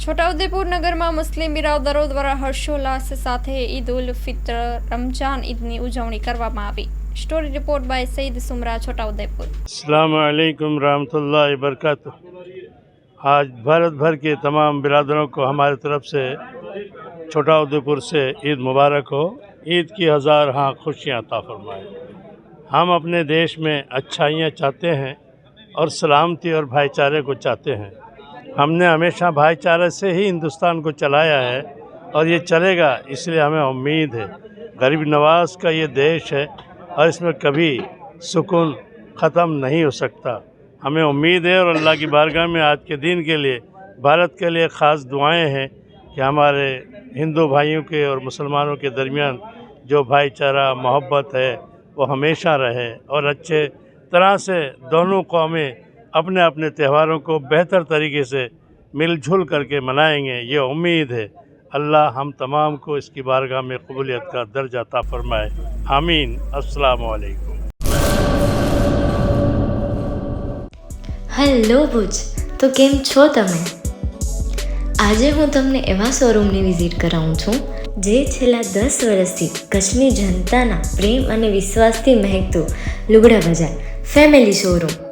छोटा उदयपुर नगर में मुस्लिम बिरादरों द्वारा हर्षोल्लास के साथ ईद उल फितर रमजान ईद की ઉજવણી કરવામાં આવી. Story report by Sayed Sumra Chhotaudepur. અસલામુ અલયકુમ રહમતુલ્લાહી વબarakatuh. આજ ભારત ભર કે તમામ બિરાદરો કો હમારે તરફ સે છોટાઉદેપુર સે ઈદ મુબારક હો ઈદ કી હજાર હા ખુશીયા આપ ફરમાએ. હમ અપને દેશ મેં અચ્છાઈયા ચાહતે હૈં ઓર સલામતી ઓર ભાઈચારે કો ચાહતે હૈં. हमने हमेशा भाईचारे से ही हिंदुस्तान को चलाया है और ये चलेगा इसलिए हमें उम्मीद है गरीब नवाज का ये देश है और इसमें कभी सुकून ख़त्म नहीं हो सकता हमें उम्मीद है और अल्लाह की बारगाह में आज के दिन के लिए भारत के लिए ख़ास दुआएं हैं कि हमारे हिंदू भाइयों के और मुसलमानों के दरमियान जो भाईचारा मोहब्बत है वो हमेशा रहे और अच्छे तरह से दोनों कौमें अपने अपने त्योहारों को बेहतर तरीके से मिलजुल करके मनाएंगे ये उम्मीद है अल्लाह हम तमाम को इसकी बारगाह में कबूलियत का दर्जा ता फरमाए आमीन असलकुम હેલો ભુજ તો કેમ છો તમે આજે હું તમને એવા શોરૂમની વિઝિટ કરાવું છું જે છેલ્લા દસ વર્ષથી કચ્છની જનતાના પ્રેમ અને વિશ્વાસથી મહેકતું લુગડા બજાર ફેમિલી શોરૂમ